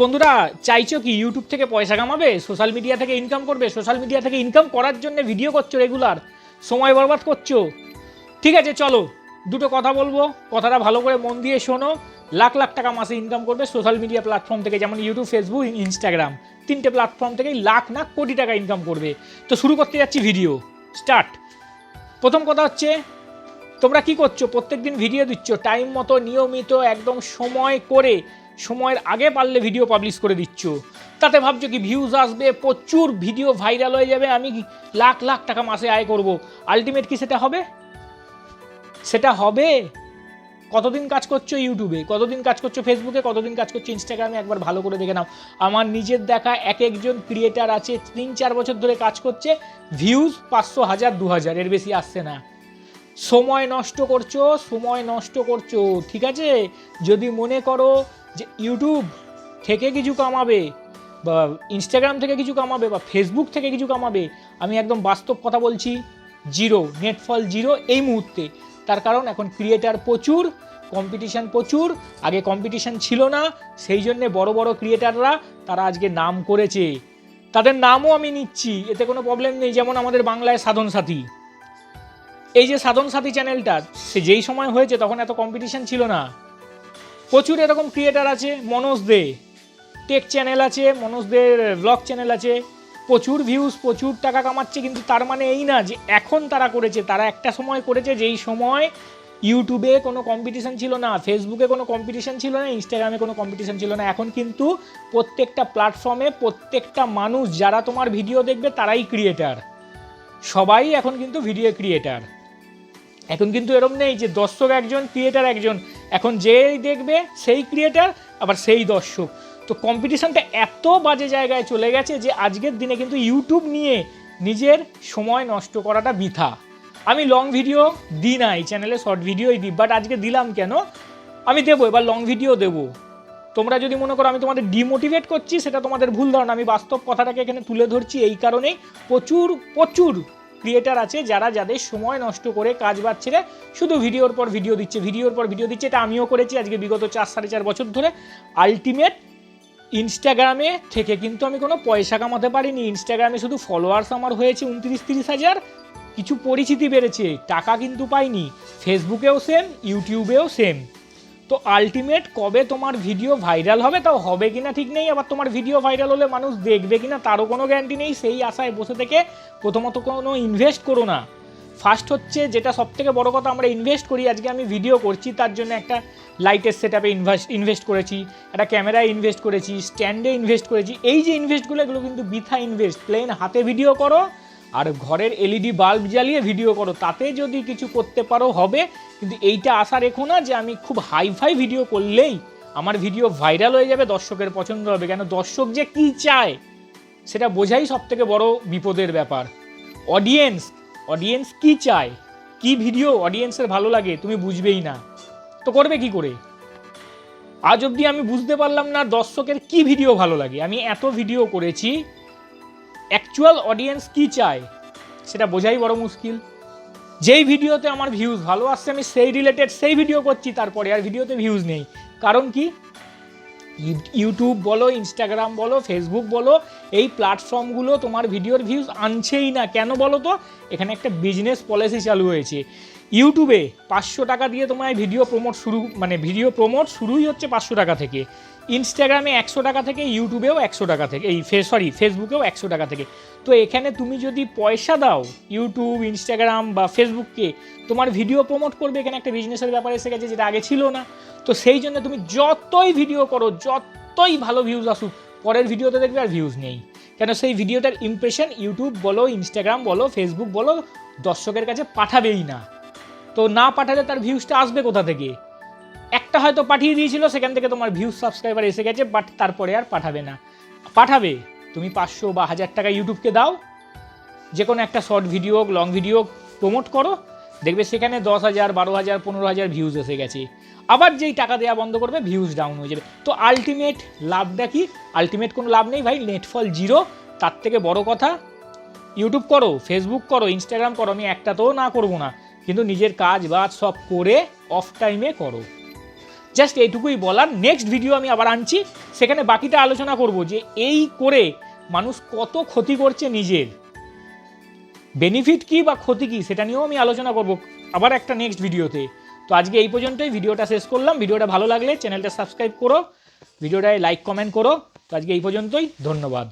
বন্ধুরা, চাইছো কি ইউটিউব থেকে পয়সা কামাবে সোশ্যাল মিডিয়া থেকে ইনকাম করবে? সোশ্যাল মিডিয়া থেকে ইনকাম করার জন্য ভিডিও করছ রেগুলার সময় বরবাদ করছ? ঠিক আছে, চলো, দুটো কথা বলব। কথাটা ভালো করে মন দিয়ে শোনো। লাখ লাখ টাকা মাসে ইনকাম করবে সোশ্যাল মিডিয়া প্ল্যাটফর্ম থেকে, যেমন ইউটিউব ফেসবুক ইনস্টাগ্রাম তিনটে প্ল্যাটফর্ম থেকেই লাখ না কোটি টাকা ইনকাম করবে। তো শুরু করতে যাচ্ছি ভিডিও স্টার্ট প্রথম কথা হচ্ছে, তোমরা কি করছ? প্রত্যেকদিন ভিডিও দিচ্ছ। টাইম মতো, নিয়মিত, একদম সময় করে সময়ের আগে পারলে ভিডিও পাবলিশ করে দিচ্ছ। তাতে ভাবছ কি ভিউজ আসবে, প্রচুর ভিডিও ভাইরাল হয়ে যাবে, আমি লাখ লাখ টাকা মাসে আয় করব। আলটিমেট কি সেটা হবে? সেটা হবে কতদিন কাজ করছ ইউটিউবে কতদিন কাজ করছ ফেসবুকে কতদিন কাজ করছ ইনস্টাগ্রামে একবার ভালো করে দেখে নাও। আমার নিজের দেখা এক একজন ক্রিয়েটার আছে, তিন, চার বছর ধরে কাজ করছে ভিউজ পাঁচশো হাজার, দু হাজার, এর বেশি আসছে না। সময় নষ্ট করছ, সময় নষ্ট করছ, ঠিক আছে? যদি মনে করো যে ইউটিউব থেকে কিছু কামাবে, বা ইনস্টাগ্রাম থেকে কিছু কামাবে, বা ফেসবুক থেকে কিছু কামাবে, আমি একদম বাস্তব কথা বলছি জিরো নেটফল জিরো এই মুহূর্তে। তার কারণ এখন ক্রিয়েটার প্রচুর কম্পিটিশান প্রচুর, আগে কম্পিটিশান ছিল না, সেই জন্যে বড় বড় ক্রিয়েটাররা তারা আজকে নাম করেছে। তাদের নামও আমি নিচ্ছি, এতে কোনো প্রবলেম নেই, যেমন আমাদের বাংলায় সাধন সাথী। এই যে সাধন সাথী চ্যানেলটা সে যেই সময় হয়েছে, তখন এত কম্পিটিশান ছিল না। প্রচুর এরকম ক্রিয়েটার আছে, মনোজ দে টেক চ্যানেল আছে মনোজদের ব্লগ চ্যানেল আছে, প্রচুর ভিউজ প্রচুর টাকা কামাচ্ছে, কিন্তু তার মানে এই না যে এখন তারা করেছে, তারা একটা সময় করেছে, যেই সময় ইউটিউবে কোনো কম্পিটিশান ছিল না ফেসবুকে কোনো কম্পিটিশান ছিল না ইনস্টাগ্রামে কোনো কম্পিটিশান ছিল না। এখন কিন্তু প্রত্যেকটা প্ল্যাটফর্মে প্রত্যেকটা মানুষ, যারা তোমার ভিডিও দেখবে, তারাই ক্রিয়েটার সবাই এখন কিন্তু ভিডিও ক্রিয়েটার এখন কিন্তু এরম নেই যে দর্শক একজন ক্রিয়েটার একজন। এখন যেই দেখবে, সেই ক্রিয়েটার আবার সেই দর্শক। তো কম্পিটিশনটা এত বাজে জায়গায় চলে গেছে যে আজকের দিনে কিন্তু ইউটিউব নিয়ে নিজের সময় নষ্ট করাটা বৃথা। আমি লং ভিডিও দিই না এই চ্যানেলে শর্ট ভিডিওই দিই বাট আজকে দিলাম কেন? আমি দেবো, এবার লং ভিডিও দেবো। তোমরা যদি মনে করো আমি তোমাদের ডিমোটিভেট করছি, সেটা তোমাদের ভুল ধারণা। আমি বাস্তব কথাটাকে এখানে তুলে ধরছি এই কারণেই প্রচুর প্রচুর ক্রিয়েটার আছে যারা যাদের সময় নষ্ট করে কাজ বাদ ছেড়ে শুধু ভিডিওর পর ভিডিও দিচ্ছে ভিডিওর পর ভিডিও দিচ্ছে, এটা আমিও করেছি আজকে বিগত চার, সাড়ে চার বছর ধরে। আলটিমেট ইনস্টাগ্রামে থেকে কিন্তু আমি কোনো পয়সা কামাতে পারিনি। ইনস্টাগ্রামে শুধু ফলোয়ার্স আমার হয়েছে উনত্রিশ, তিরিশ হাজার। কিছু পরিচিতি বেড়েছে, টাকা কিন্তু পাইনি। ফেসবুকেও সেম ইউটিউবেও সেম তো আলটিমেট কবে তোমার ভিডিও ভাইরাল হবে, তাও হবে কিনা ঠিক নেই। আবার তোমার ভিডিও ভাইরাল হলে মানুষ দেখবে কিনা, তারও কোনো গ্যারান্টি নেই। সেই আশায় বসে থেকে প্রথমত কোনো ইনভেস্ট করো না। ফার্স্ট হচ্ছে যেটা সব থেকে বড় কথা, আমরা ইনভেস্ট করি। আজকে আমি ভিডিও করছি, তার জন্য একটা লাইটের সেট আপে ইনভেস্ট ইনভেস্ট করেছি, একটা ক্যামেরায় ইনভেস্ট করেছি স্ট্যান্ডে ইনভেস্ট করেছি। এই যে ইনভেস্টগুলো এগুলো কিন্তু বৃথা ইনভেস্ট প্লেন হাতে ভিডিও করো আর ঘরের এলইডি বাল্ব জ্বালিয়ে ভিডিও করো, তাতে যদি কিছু করতে পারো হবে। কিন্তু এইটা আশা রেখো না যে আমি খুব হাইফাই ভিডিও করলেই আমার ভিডিও ভাইরাল হয়ে যাবে, দর্শকের পছন্দ হবে। কেন দর্শক যে কী চায়, সেটা বোঝাই সব থেকে বড় বিপদের ব্যাপার। অডিয়েন্স অডিয়েন্স কি চায়, কি ভিডিও অডিয়েন্সের ভালো লাগে, তুমি বুঝবেই না। তো করবে কি করে? আজ অবধি আমি বুঝতে পারলাম না দর্শকের কি ভিডিও ভালো লাগে। আমি এত ভিডিও করেছি অ্যাকচুয়াল অডিয়েন্স কি চায়, সেটা বোঝাই বড় মুশকিল। যেই ভিডিওতে আমার ভিউজ ভালো আসছে, আমি সেই রিলেটেড সেই ভিডিও করছি তারপরে, আর ভিডিওতে ভিউজ নেই। কারণ কি? ইউটিউব বলো ইনস্টাগ্রাম বলো ফেসবুক বলো, এই প্ল্যাটফর্মগুলো তোমার ভিডিওর ভিউজ আনছেই না। কেন বলো তো? এখানে একটা বিজনেস পলিসি চালু হয়েছে। ইউটিউবে পাঁচশো টাকা দিয়ে তোমায় ভিডিও প্রমোট শুরু মানে ভিডিও প্রমোট শুরুই হচ্ছে পাঁচশো টাকা থেকে। ইনস্টাগ্রামে একশো টাকা থেকে ইউটিউবেও একশো টাকা থেকে, এই ফে সরি ফেসবুকেও একশো টাকা থেকে। তো এখানে তুমি যদি পয়সা দাও ইউটিউব ইনস্টাগ্রাম বা ফেসবুককে তোমার ভিডিও প্রমোট করবে এখানে একটা বিজনেসের ব্যাপার এসে গেছে যেটা আগে ছিল না। তো সেই জন্য তুমি যতই ভিডিও করো, যতই ভালো ভিউজ আসুক, পরের ভিডিওতে দেখবে আর ভিউজ নেই। কেন সেই ভিডিওটার ইমপ্রেশন ইউটিউব বলো ইনস্টাগ্রাম বলো ফেসবুক বলো, দর্শকের কাছে পাঠাবেই না। তো না পাঠালে তার ভিউজটা আসবে কোথা থেকে? একটা হয়তো পাঠিয়ে দিয়েছিল, সেখান থেকে তোমার ভিউজ সাবস্ক্রাইবার এসে গেছে বাট তারপরে আর পাঠাবে না। পাঠাবে? তুমি পাঁচশো বা হাজার টাকা ইউটিউবকে দাও। যে কোনো একটা শর্ট ভিডিও হোক লং ভিডিও প্রমোট করো। দেখবে সেখানে দশ হাজার, বারো হাজার, পনেরো হাজার ভিউজ এসে গেছে। আবার যেই টাকা দেওয়া বন্ধ করবে ভিউজ ডাউন হয়ে যাবে। তো আলটিমেট লাভটা কি? আলটিমেট কোনো লাভ নেই ভাই নেটফল জিরো তার থেকে বড় কথা ইউটিউব করো ফেসবুক করো ইনস্টাগ্রাম করো, আমি একটাতেও না করব না। কিন্তু নিজের কাজ বাজ সব করে অফ টাইমে করো। জাস্ট এইটুকুই বলার। নেক্সট ভিডিও আমি আবার আনছি। সেখানে বাকিটা আলোচনা করব যে এই করে মানুষ কত ক্ষতি করছে নিজের। বেনিফিট কি বা ক্ষতি কি সেটা নিয়েও আমি আলোচনা করব আবার একটা নেক্সট ভিডিওতে তো। আজকে এই পর্যন্তই। ভিডিওটা শেষ করলাম। ভিডিওটা ভালো লাগলে চ্যানেলটা সাবস্ক্রাইব করো। ভিডিওটায় লাইক কমেন্ট করো। তো আজকে এই পর্যন্তই। ধন্যবাদ।